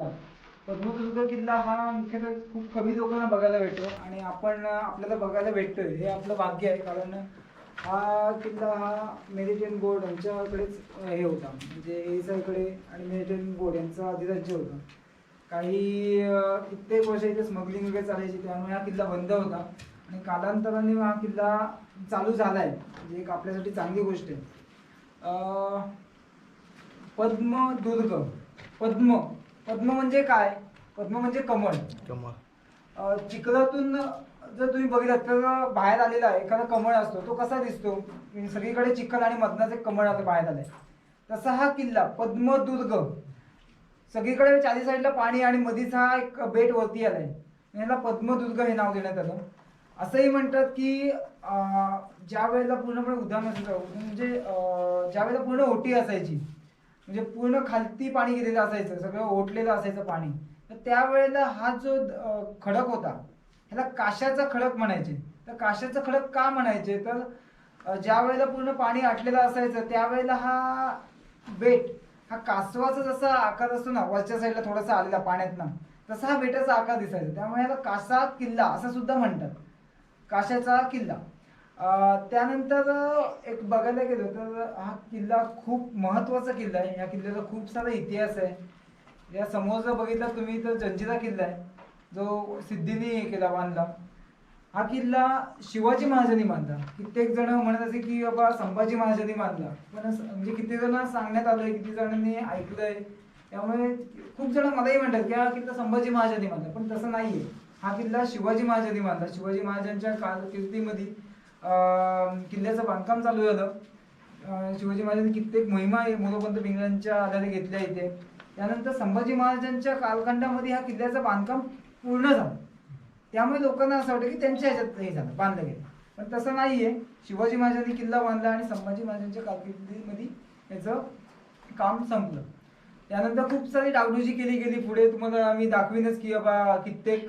सिंधुदुर्ग किल्ला हा मुख्यतः खूप कमी लोकांना बघायला भेटतो आणि आपण आपल्याला बघायला भेटतोय. हे आपलं भाग्य आहे कारण हा किल्ला हा मेरिटेन बोर्ड यांच्याकडेच हे होता. म्हणजे एसआयकडे आणि मेरिटेन बोर्ड यांचा अधिराज्य होता. काही कित्येक वर्ष इथे स्मगलिंग वगैरे चालायची त्यामुळे हा किल्ला बंद होता. आणि कालांतराने हा किल्ला चालू झाला आहे म्हणजे एक आपल्यासाठी चांगली गोष्ट आहे. पद्मदुर्ग. पद्म. पद्म म्हणजे काय? पद्म म्हणजे कमळ. कमळ. चिखलातून जर तुम्ही बघितलं तर बाहेर आलेला एखादा कमळ असतो तो कसा दिसतो? म्हणजे सगळीकडे चिखल आणि मधनाच एक कमळ आलं बाहेर आलंय. तसा हा किल्ला पद्मदुर्ग. सगळीकडे चारी साईडला पाणी आणि मधीच हा एक बेट वरती आलाय. याला पद्मदुर्ग हे नाव देण्यात आलं. असंही म्हणतात की ज्या वेळेला पूर्णपणे असायचं म्हणजे ज्या वेळेला पूर्ण ओटी असायची म्हणजे पूर्ण खालती पाणी गेलेलं असायचं सगळं ओटलेलं असायचं पाणी. तर त्यावेळेला हा जो खडक होता ह्याला काशाचा खडक म्हणायचे. तर काशाचा खडक का म्हणायचे? तर ज्या वेळेला पूर्ण पाणी आटलेलं असायचं त्यावेळेला हा बेट हा कासवाचा जसा आकार असतो ना वरच्या साईडला थोडासा आलेला पाण्यातनं तसा हा बेटाचा आकार दिसायचा. त्यामुळे याला कासा किल्ला असं सुद्धा म्हणतात. काशाचा किल्ला. त्यानंतर एक बघायला गेलो तर हा किल्ला खूप महत्त्वाचा किल्ला आहे. या किल्ल्याचा खूप सारा इतिहास आहे. या समोर जर बघितला तुम्ही तर जंजिरा किल्ला आहे. जो सिद्धीने हे केला बांधला. हा किल्ला शिवाजी महाराजांनी बांधला. कित्येक जण म्हणत असे की बाबा संभाजी महाराजांनी बांधला. पण असं- म्हणजे किती जण सांगण्यात आलंय किती जणांनी ऐकलंय. त्यामुळे खूप जण मलाही म्हणतात की हा किल्ला संभाजी महाराजांनी बांधला. पण तसं नाहीये. हा किल्ला शिवाजी महाराजांनी बांधला. शिवाजी महाराजांच्या कारकिर्दीमध्ये अं, किल्ल्याचं बांधकाम चालू झालं. शिवाजी महाराजांनी कित्येक मोहिमा मोरोपंत पिंगळांच्या आधारे घेतल्या इथे. त्यानंतर संभाजी महाराजांच्या कालखंडामध्ये हा किल्ल्याचं बांधकाम पूर्ण झालं. त्यामुळे लोकांना असं वाटतं की त्यांच्या ह्याच्यात हे झालं बांधलं गेलं. पण तसं नाही आहे शिवाजी महाराजांनी किल्ला बांधला आणि संभाजी महाराजांच्या कारकिर्दीमध्ये याचं काम संपलं. त्यानंतर खूप सारी डागडुजी केली गेली पुढे. तुम्हाला आम्ही दाखवीनच की बाबा कित्येक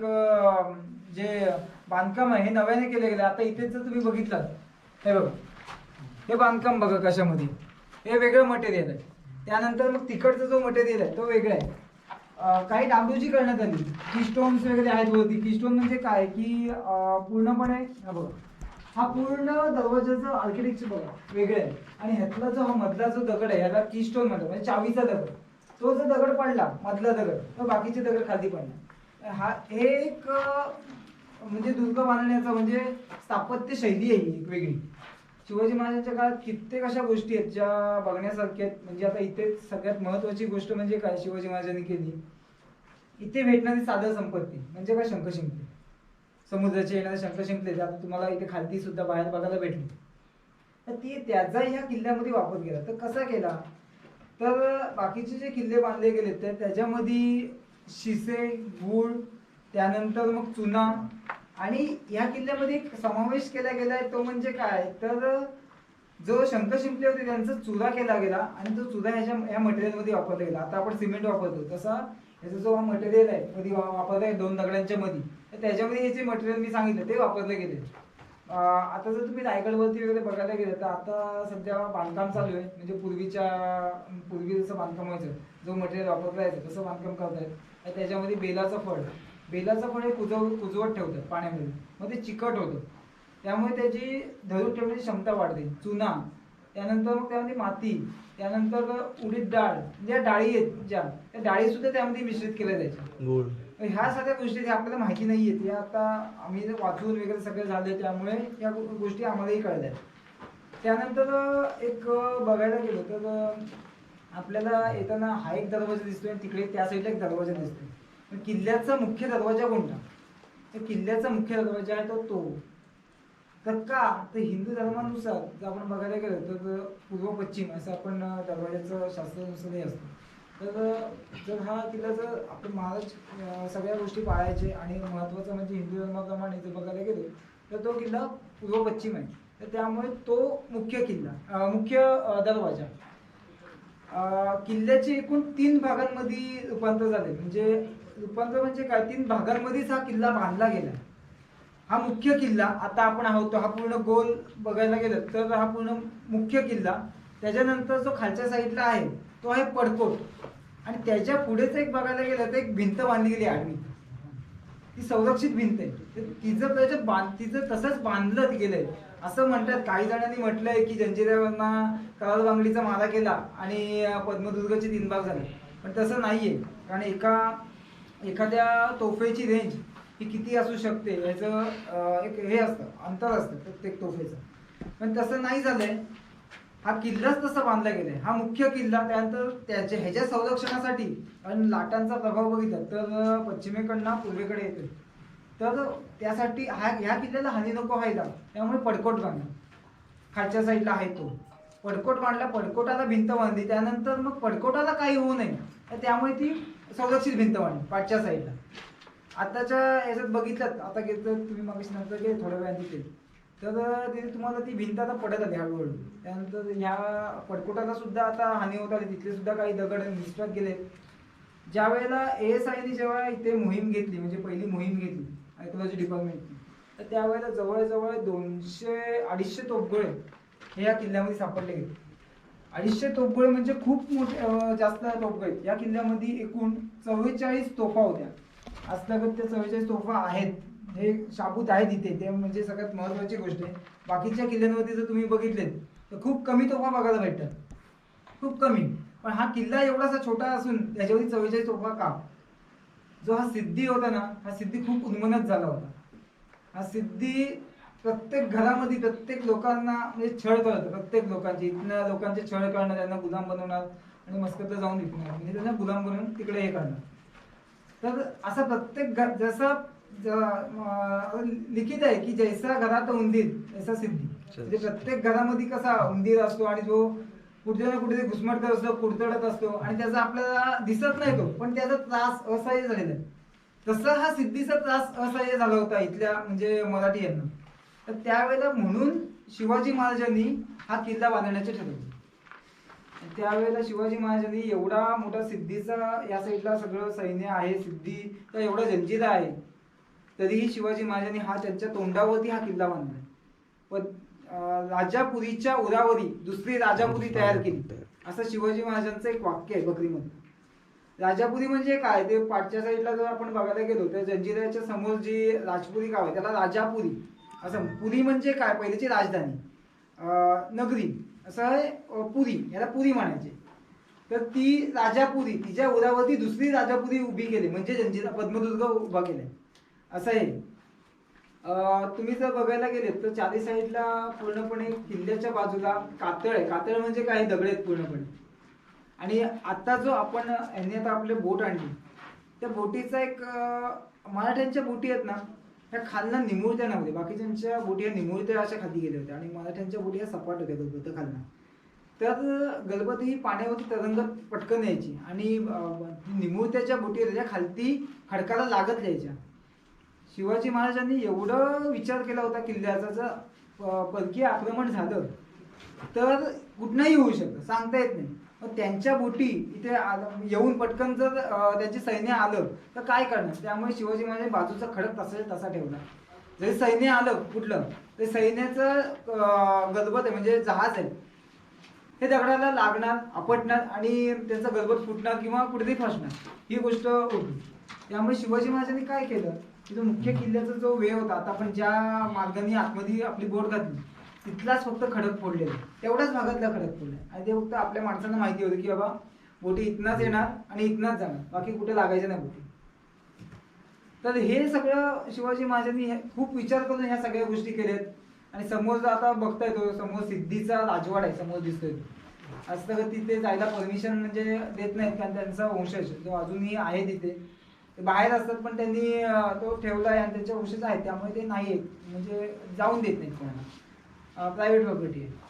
जे बांधकाम आहे हे नव्याने केले गेले. आता इथेच जर तुम्ही बघितलं हे बघा. हे बांधकाम बघा कशामध्ये. हे वेगळं मटेरियल आहे. त्यानंतर मग तिकडचा जो मटेरियल आहे तो वेगळा आहे. काही डागडुजी करण्यात आली. की स्टोन्स वगैरे आहेत वरती. की स्टोन म्हणजे काय? की पूर्णपणे हा बघा. हा पूर्ण दरवाजाचं आर्किटेक्चर बघा. वेगळं आहे. आणि ह्यातला जो हा मधला जो दगड आहे ह्याला की स्टोन म्हणतात. म्हणजे चावीचा दगड. तो जर दगड पडला मधला दगड तर बाकीचे दगड खाली पडला. हा हे एक म्हणजे दुर्ग बांधण्याचा म्हणजे स्थापत्य शैली आहे ही एक वेगळी. शिवाजी महाराजांच्या काळात कित्येक अशा गोष्टी आहेत ज्या बघण्यासारख्या आहेत. म्हणजे आता इथे सगळ्यात महत्वाची गोष्ट म्हणजे काय शिवाजी महाराजांनी केली? इथे भेटणारी साधन संपत्ती म्हणजे काय? शंख शिंपले समुद्राचे येणारे शंख शिंपले जे आता तुम्हाला इथे खालती सुद्धा बाहेर बघायला भेटली. तर ती त्याचा ह्या किल्ल्यामध्ये वापर केला. तर कसा केला? तर बाकीचे जे किल्ले बांधले गेले तर त्याच्यामध्ये शिसे गुळ त्यानंतर मग चुना आणि या किल्ल्यामध्ये एक समावेश केला गेलाय तो म्हणजे काय? तर जो शंख शिंपले होते त्यांचा चुरा केला गेला आणि तो चुरा ह्याच्या या मटेरियलमध्ये वापरला गेला. आता आपण सिमेंट वापरतो. तसा याचा जो हा मटेरियल आहे मध्ये वा- वापरला आहे दोन दगडांच्या मध्ये तर त्याच्यामध्ये हे जे मटेरियल मी सांगितलं ते वापरले गेले. आता जर तुम्ही रायगडवरती वगैरे बघायला गेलं तर आता सध्या बांधकाम चालू आहे. म्हणजे पूर्वीच्या पूर्वी जसं बांधकाम व्हायचं जो मटेरियल वापरला जायचं तसं बांधकाम करतायत. तर त्याच्यामध्ये बेलाचं फळ बेलाचं फळ हे कुजव कुजवत ठेवतात पाण्यामध्ये. मग ते चिकट होतं. त्यामुळे त्याची धरून ठेवण्याची क्षमता वाढते. चुना त्यानंतर मग त्यामध्ये माती त्यानंतर उडीद डाळ ज्या डाळी आहेत ज्या त्या डाळी सुद्धा त्यामध्ये मिश्रित केल्या जायच्या. ह्या सगळ्या गोष्टी आपल्याला माहिती नाही आहेत या आता आम्ही वाचून वगैरे सगळे झाले त्यामुळे या गोष्टी आम्हालाही कळल्या. त्यानंतर एक बघायला गेलो तर आपल्याला येताना हा एक दरवाजा दिसतोय आणि तिकडे त्या साईडला एक दरवाजा दिसतोय. किल्ल्याचा मुख्य दरवाजा कोणता? तर किल्ल्याचा मुख्य दरवाजा आहे तो तो. तर का? तर हिंदू धर्मानुसार जर आपण बघायला गेलो तर पूर्व पश्चिम असं आपण अं, शास्त्रानुसार हे असतं. तर जर हा किल्ला जर आपण महाराज सगळ्या गोष्टी पाळायचे आणि महत्त्वाचं म्हणजे हिंदू धर्माप्रमाणे जर बघायला गेलो तर तो किल्ला पूर्व पश्चिम आहे. तर त्यामुळे तो मुख्य किल्ला मुख्य दरवाजा. किल्ल्याचे एकूण तीन भागांमध्ये रूपांतर झाले. म्हणजे रूपांतर म्हणजे काय? तीन भागांमध्येच हा किल्ला बांधला गेला. हा मुख्य किल्ला आता आपण आहोत हा पूर्ण गोल बघायला गेलं तर हा पूर्ण मुख्य किल्ला. त्याच्यानंतर जो खालच्या साईडला आहे तो आहे पडकोट. आणि त्याच्या पुढेच एक बघायला गेलं तर एक भिंत बांधली गेली आडवी. ती संरक्षित भिंत आहे. तर तिचं त्याच्या बांध तिचं तसंच बांधलं गेलंय. असं म्हणतात. काही जणांनी म्हटलंय की जंजिरावरना कराल बांगडीचा मारा केला आणि पद्मदुर्गचे तीन भाग झाले. पण तसं नाहीये. कारण एका एखाद्या तोफेची रेंज ही किती असू शकते याचं एक हे असतं अंतर असतं प्रत्येक तोफेचं. पण तसं नाही झालंय. हा किल्लाच तसा बांधला गेलाय. हा मुख्य किल्ला त्यानंतर त्याच्या ह्याच्या संरक्षणासाठी आणि लाटांचा प्रभाव बघितला तर पश्चिमेकडनं पूर्वेकडे येतो तर त्यासाठी हा ह्या किल्ल्याला हानी नको व्हायला. त्यामुळे पडकोट बांधला. खालच्या साईडला आहे तो. पडकोट बांधला पडकोटाला भिंत बांधली. त्यानंतर मग पडकोटाला काही होऊ नये. तर त्यामुळे ती संरक्षित भिंत म्हणून पाठच्या साईडला. आताच्या याच्यात बघितलं आता घेतलं तुम्ही मग नंतर गेले थोड्या वेळाने तिथे. तर तिथे तुम्हाला ती भिंत आता पडत आली हळूहळू. त्यानंतर ह्या पडकोटाला सुद्धा आता हानी होत आली. तिथले सुद्धा काही दगड निसटत गेले. ज्या वेळेला एस आयने जेव्हा इथे मोहीम घेतली म्हणजे पहिली मोहीम घेतली आयकोलॉजी डिपार्टमेंटची तर त्यावेळेला जवळजवळ दोनशे अडीचशे तोफगोळे हे या किल्ल्यामध्ये सापडले गेले. अडीचशे तोफगोळे म्हणजे खूप मोठे जास्त तोफगोळे आहेत. या किल्ल्यामध्ये एकूण चव्वेचाळीस तोफा होत्या. असल्यागत त्या चव्वेचाळीस तोफा आहेत. हे शाबूत आहेत इथे. ते म्हणजे सगळ्यात महत्वाची गोष्ट आहे. बाकीच्या किल्ल्यांवरती जर तुम्ही बघितलेत तर खूप कमी तोफा बघायला भेटतात. खूप कमी. पण हा किल्ला एवढासा छोटा असून त्याच्यावरती चव्वेचाळीस तोफा का? जो हा सिद्धी होता ना हा सिद्धी खूप उन्मनत झाला होता. हा सिद्धी प्रत्येक घरामध्ये प्रत्येक लोकांना म्हणजे छळ करत प्रत्येक लोकांची. इथल्या लोकांचे छळ करणं त्यांना गुलाम बनवणार आणि मस्कतला जाऊन विकणार. म्हणजे त्यांना गुलाम बनवून तिकडे हे करणार. तर असा प्रत्येक जसं लिखित आहे की जैसा घरात उंदीर तैसा सिद्धी. म्हणजे प्रत्येक घरामध्ये कसा उंदीर असतो आणि जो कुठे ना कुठे घुसमट करत असतो कुडतडत असतो आणि त्याचा आपल्याला दिसत नाही तो पण त्याचा त्रास असह्य झालेला आहे. तसा हा सिद्धीचा त्रास असह्य झाला होता इथल्या म्हणजे मराठी यांना. तर त्यावेळेला म्हणून शिवाजी महाराजांनी हा किल्ला बांधण्याचे ठरवले. त्यावेळेला शिवाजी महाराजांनी एवढा मोठा सिद्धीचा या साईडला सगळं सैन्य आहे सिद्धी तर एवढा जंजिरा आहे तरीही शिवाजी महाराजांनी हा त्यांच्या तोंडावरती हा किल्ला बांधला. पण राजापुरीच्या उरावरी दुसरी राजापुरी तयार केली. असं शिवाजी महाराजांचं एक वाक्य आहे बकरीमध्ये. राजापुरी म्हणजे काय? ते पाठच्या साईडला जर आपण बघायला गेलो तर जंजिराच्या समोर जी राजपुरी गाव आहे त्याला राजापुरी. असं पुरी म्हणजे काय? पहिल्याची राजधानी. नगरी. असं आहे पुरी. याला पुरी म्हणायचे. तर ती राजापुरी तिच्या उरावरती दुसरी राजापुरी उभी केली. म्हणजे जंजिरा पद्मदुर्ग उभा केलाय असं आहे. तुम्ही जर बघायला गेले तर चारी साईडला पूर्णपणे किल्ल्याच्या बाजूला कातळ आहे. कातळ म्हणजे काही दगड आहेत पूर्णपणे. आणि आता जो आपण यांनी आता आपले बोट आणली. त्या बोटीचा एक मराठ्यांच्या बोटी आहेत ना त्या खालना निमुळत्या नव्हत्या बाकीच्यांच्या बोटी ह्या निमुळत्या अशा खाली गेल्या होत्या. आणि मराठ्यांच्या बोटी ह्या सपाट होत्या गलबत खालना. तर गलबत ही पाण्यावरती तरंगत पटकन यायची. आणि निमुळत्याच्या बोटी होत्या त्या खालती खडकाला लागत यायच्या. शिवाजी महाराजांनी एवढं विचार केला होता किल्ल्याचा जर परकीय आक्रमण झालं तर कुठनंही होऊ शकतं. सांगता येत नाही. मग त्यांच्या बोटी इथे येऊन पटकन जर त्यांची त्यांचे सैन्य आलं तर काय करणार? त्यामुळे शिवाजी महाराज बाजूचा खडक तसा तसा ठेवला. जरी सैन्य आलं कुठलं तर सैन्याचं अं, गलबत आहे म्हणजे जहाज आहे. हे दगडाला लागणार आपटणार आणि त्यांचं गलबत फुटणार किंवा कुठेतरी फसणार ही गोष्ट होती त्यामुळे शिवाजी महाराजांनी काय केलं? की जो मुख्य किल्ल्याचा जो वे होता आता आपण ज्या मार्गाने आतमध्ये आपली बोट घातली तिथलाच फक्त खडक फोडलेला. तेवढ्याच भागातला खडक फोडला आणि ते फक्त आपल्या माणसांना माहिती होतं की बाबा बोटी इथनाच येणार आणि इथनाच जाणार. बाकी कुठे लागायचं नाही बोटी. तर हे सगळं शिवाजी महाराजांनी हे- खूप विचार करून ह्या सगळ्या गोष्टी केल्यात. आणि समोर जर आता बघताय तो समोर सिद्धीचा राजवाड आहे समोर दिसतोय तो. आज तर तिथे जायला परमिशन म्हणजे देत नाहीत कारण त्यांचा वंशज जो अजूनही आहे तिथे. ते बाहेर असतात पण त्यांनी तो ठेवला आहे आणि त्यांच्या वंशज आहेत. त्यामुळे ते नाही आहेत. म्हणजे जाऊन देत नाहीत कोणाला. प्रायव्हेट प्रॉपर्टी आहे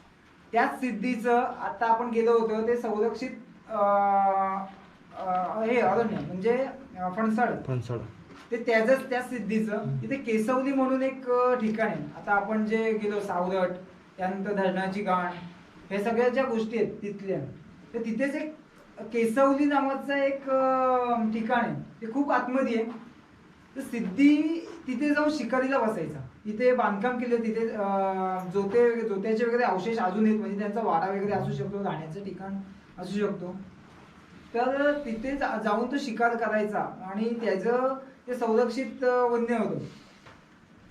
त्याच सिद्धीचं आता आपण गेलो होतो ते संरक्षित हे अरण्य म्हणजे फणसाड फणसाड ते त्याच त्या सिद्धीचं तिथे केसवली म्हणून एक ठिकाण आहे. आता आपण जे गेलो सावरट त्यानंतर धरणाची गाण हे सगळ्या ज्या गोष्टी आहेत तिथल्या तर तिथेच एक केसवली नावाचं एक ठिकाण आहे. ते खूप आतमध्ये आहे. तर सिद्धी तिथे जाऊन शिकारीला बसायचा. तिथे बांधकाम केलं तिथे जोते जोत्याचे वगैरे अवशेष अजून आहेत. म्हणजे त्यांचा वाडा वगैरे असू शकतो राहण्याचं ठिकाण असू शकतो. तर तिथे जा- जाऊन तो शिकार करायचा आणि त्याचं ते संरक्षित वन्य होतं.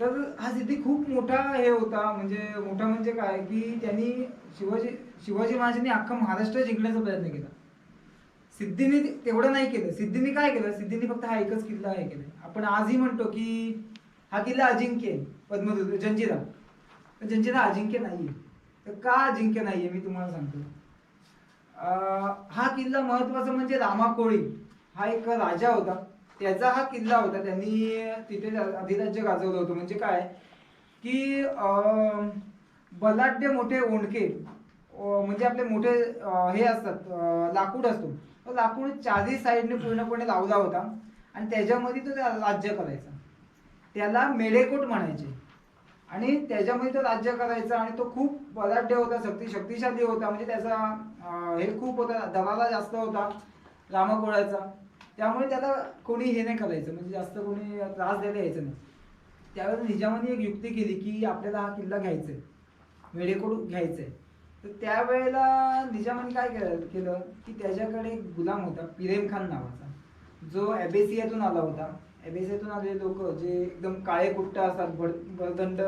तर हा सिद्धी खूप मोठा हे होता. म्हणजे मोठा म्हणजे काय? की त्यांनी शिवाजी शिवाजी महाराजांनी अख्खा महाराष्ट्र जिंकण्याचा प्रयत्न केला. सिद्धीने तेवढं नाही केलं. सिद्धीने काय केलं? सिद्धीने फक्त हा एकच किल्ला हे केला. आपण आजही म्हणतो की हा किल्ला अजिंक्य आहे. पद्मदुर्ग जंजिरा. पण जंजिरा अजिंक्य नाही आहे तर का अजिंक्य नाही आहे मी तुम्हाला सांगतो. हा किल्ला महत्त्वाचा म्हणजे रामाकोळी. हा एक राजा होता. त्याचा हा किल्ला होता. त्यांनी तिथे अधिराज्य गाजवलं होतं. म्हणजे काय? की बलाढ्य मोठे ओंडके म्हणजे आपले मोठे हे असतात लाकूड असतो. तो लाकूड चारही साईडने पूर्णपणे लावला होता. आणि त्याच्यामध्ये तो त्या- राज्य करायचा. त्याला मेढेकोट म्हणायचे. आणि त्याच्यामध्ये तो राज्य करायचा आणि तो खूप बलाढ्य होता शक्ती शक्तिशाली होता. म्हणजे त्याचा हे खूप होता दराला जास्त होता रामाकोळ्याचा त्यामुळे त्याला कोणी हे नाही करायचं. म्हणजे जास्त कोणी त्रास द्यायला यायचं नाही. त्यावेळेस निजामाने एक युक्ती केली की आपल्याला हा किल्ला घ्यायचा आहे. मेढेकोट घ्यायचा आहे. तर त्यावेळेला निजामाने काय केलं केलं की त्याच्याकडे एक गुलाम होता पिरेम खान नावाचा. जो ॲबेसियातून आला होता. एमएसएतून आलेले लोक जे एकदम काळे कुट्ट असतात भड भरदंड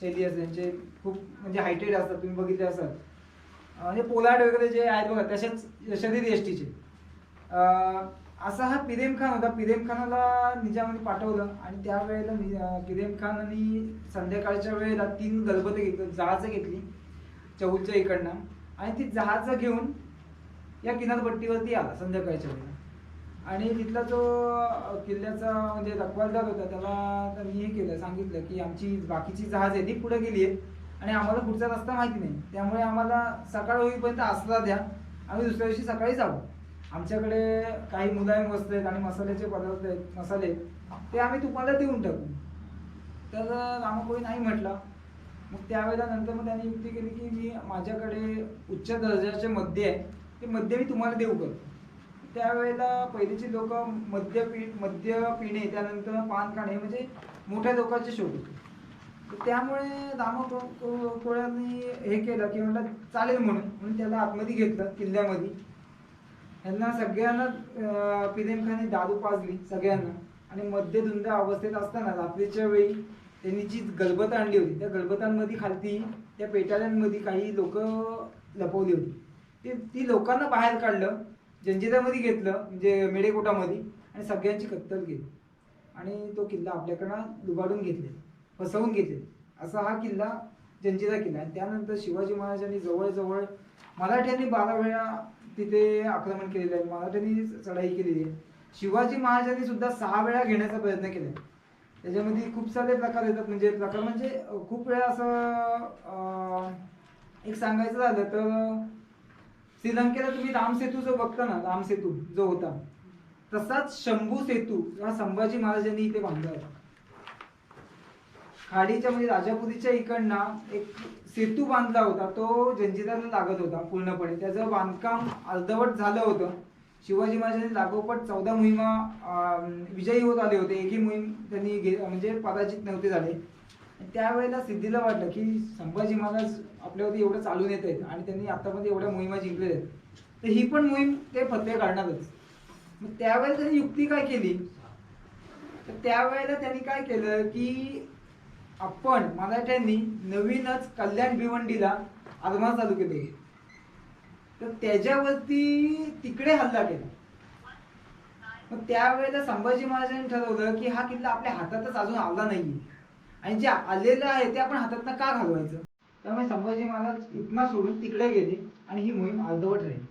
शैली असते त्यांचे खूप म्हणजे हायटेड असतात तुम्ही बघितले असाल. म्हणजे पोलार्ड वगैरे जे आहेत बघा तसेच शरीर एसटीचे असा हा पिरेम खान होता. पिरेम खानाला निजामध्ये पाठवलं आणि त्यावेळेला पिरेम खान आणि संध्याकाळच्या वेळेला तीन गलबतं घेतली जहाजं घेतली चौलच्या इकडनं. आणि ती जहाजं घेऊन या किनारपट्टीवरती आला संध्याकाळच्या वेळेला. आणि तिथला जो किल्ल्याचा म्हणजे रखवालदार होता त्याला त्यांनी हे केलं सांगितलं की आमची बाकीची जहाज आहे ती पुढे गेली आहे. आणि आम्हाला पुढचा रस्ता माहिती नाही. त्यामुळे आम्हाला सकाळ होईपर्यंत आसरा द्या. आम्ही दुसऱ्या दिवशी सकाळी जाऊ. आमच्याकडे काही मुलायम वस्तू आहेत आणि मसाल्याचे पदार्थ आहेत मसाले ते आम्ही तुम्हाला देऊन टाकू. तर रामाकोळी नाही म्हटला. मग त्यावेळेला नंतर मग त्यांनी युक्ती केली की मी माझ्याकडे उच्च दर्जाचे मद्य आहे ते मद्य मी तुम्हाला देऊ करतो. त्यावेळेला पहिलीची लोक मद्य पि मद्य पिणे त्यानंतर पान खाणे म्हणजे मोठ्या लोकांचे शोध होते. त्यामुळे रामा कोळ्यांनी हे केलं की म्हटलं चालेल म्हणून म्हणून त्याला आतमध्ये घेतलं किल्ल्यामध्ये. यांना सगळ्यांना पिदेमखाने खाने दारू पाजली सगळ्यांना. आणि मध्यधुंद अवस्थेत असताना रात्रीच्या वेळी त्यांनी जी गलबत आणली होती त्या गलबतांमध्ये खालती त्या पेटाऱ्यांमध्ये काही लोक लपवली होती. ती लोकांना बाहेर काढलं. जंजिरामध्ये घेतलं म्हणजे मेडेकोटामध्ये आणि सगळ्यांची कत्तल केली. आणि तो किल्ला आपल्याकडनं लुबाडून घेतले फसवून घेतले. असा हा किल्ला जंजिरा किल्ला. आणि त्यानंतर शिवाजी महाराजांनी जवळजवळ मराठ्यांनी बारा वेळा तिथे आक्रमण केलेलं आहे मराठ्यांनी चढाई केलेली आहे. शिवाजी महाराजांनी सुद्धा सहा वेळा घेण्याचा प्रयत्न केला त्याच्यामध्ये खूप सारे प्रकार येतात. म्हणजे प्रकार म्हणजे खूप वेळा असं एक सांगायचं झालं तर श्रीलंकेला तुम्ही रामसेतू जो बघता ना राम सेतू जो होता तसाच शंभू सेतू हा संभाजी महाराजांनी इथे बांधला होता. खाडीच्या म्हणजे राजापुरीच्या इकडनं एक सेतू बांधला होता तो जंजिराला लागत होता पूर्णपणे. त्याचं बांधकाम अर्धवट झालं होतं. शिवाजी महाराजांनी लागोपाठ चौदा मोहिमा विजयी होत आले होते. एकही मोहीम त्यांनी घे म्हणजे पराजित नव्हते झाले. त्यावेळेला सिद्धीला वाटलं की संभाजी महाराज आपल्यावरती एवढं चालून येत आहेत आणि त्यांनी आतामध्ये एवढ्या मोहिमा जिंकलेल्या आहेत. तर ही पण मोहीम ते फत्ते काढणारच. मग त्यावेळेला त्यांनी युक्ती काय केली? तर त्यावेळेला त्यांनी काय केलं की आपण मराठ्यांनी नवीनच कल्याण भिवंडीला आरमार चालू केले. तर त्याच्यावरती तिकडे हल्ला केला. मग त्यावेळेला संभाजी महाराजांनी ठरवलं की हा किल्ला आपल्या हातातच अजून आला नाहीये. आणि जे आलेलं आहे ते आपण हातातनं का घालवायचं? त्यामुळे संभाजी महाराज इथनं सोडून तिकडे गेले आणि ही मोहीम अर्धवट राहिली.